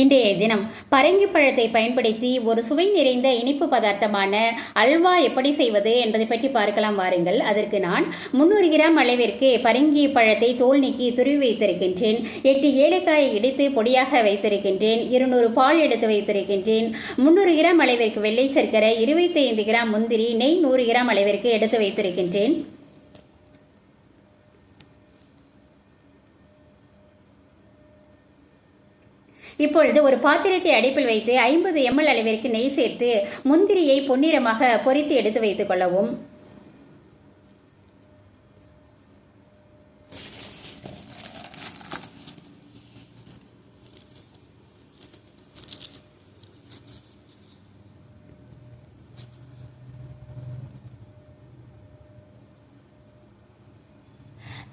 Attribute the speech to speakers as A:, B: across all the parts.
A: இன்றைய தினம் பரங்கி பழத்தை பயன்படுத்தி ஒரு சுவை நிறைந்த இனிப்பு பதார்த்தமான அல்வா எப்படி செய்வது என்பதை பற்றி பார்க்கலாம் வாருங்கள். அதற்கு நான் முந்நூறு கிராம் அளவிற்கு பரங்கி பழத்தை தோல் நீக்கி துருவி வைத்திருக்கின்றேன். எட்டு ஏலக்காயை இடித்து பொடியாக வைத்திருக்கின்றேன். இருநூறு பால் எடுத்து வைத்திருக்கின்றேன். முந்நூறு கிராம் அளவிற்கு வெள்ளை சர்க்கரை இருபத்தி ஐந்து கிராம் முந்திரி நெய் நூறு கிராம் அளவிற்கு எடுத்து வைத்திருக்கின்றேன். இப்பொழுது ஒரு பாத்திரத்தை அடுப்பில் வைத்து ஐம்பது எம்எல் அளவிற்கு நெய் சேர்த்து முந்திரியை பொன்னிறமாக பொரித்து எடுத்து வைத்துக் கொள்ளவும்.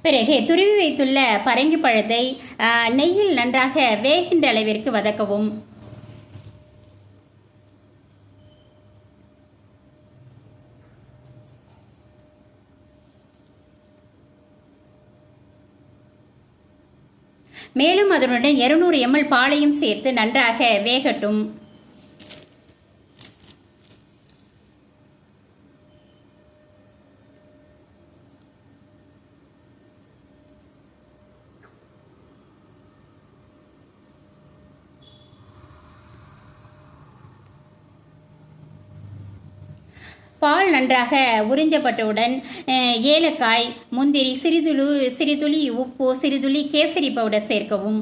A: பிறகு துருவி வைத்துள்ள பரங்கி பழத்தை நெய்யில் நன்றாக வேகின்ற அளவிற்கு வதக்கவும். மேலும் அதனுடன் 200 எம்எல் பாலையும் சேர்த்து நன்றாக வேகட்டும். பால் நன்றாக உறிஞ்சப்பட்டவுடன் ஏலக்காய் முந்திரி சிறிதுளு சிறிதுளி உப்பு சிறிதுளி கேசரி பவுடர் சேர்க்கவும்.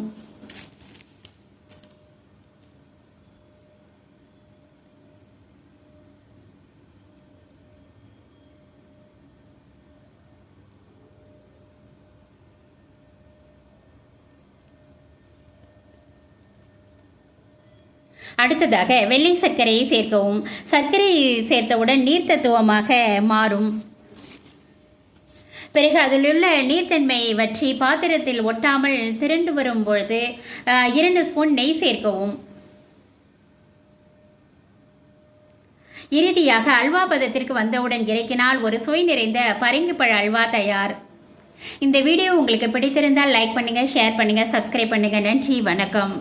A: அடுத்ததாக வெள்ளை சர்க்கரையை சேர்க்கவும். சர்க்கரை சேர்த்தவுடன் நீர்த்தத்துவமாக மாறும். பிறகு அதிலுள்ள நீர்த்தன்மையை வற்றி பாத்திரத்தில் ஒட்டாமல் திரண்டு வரும் பொழுது இரண்டு ஸ்பூன் நெய் சேர்க்கவும். இறுதியாக அல்வா பதத்திற்கு வந்தவுடன் இறக்கினால் ஒரு சுவை நிறைந்த பரங்கிப்பழ அல்வா தயார். இந்த வீடியோ உங்களுக்கு பிடித்திருந்தால் லைக் பண்ணுங்கள் ஷேர் பண்ணுங்கள் சப்ஸ்கிரைப் பண்ணுங்கள் நன்றி வணக்கம்.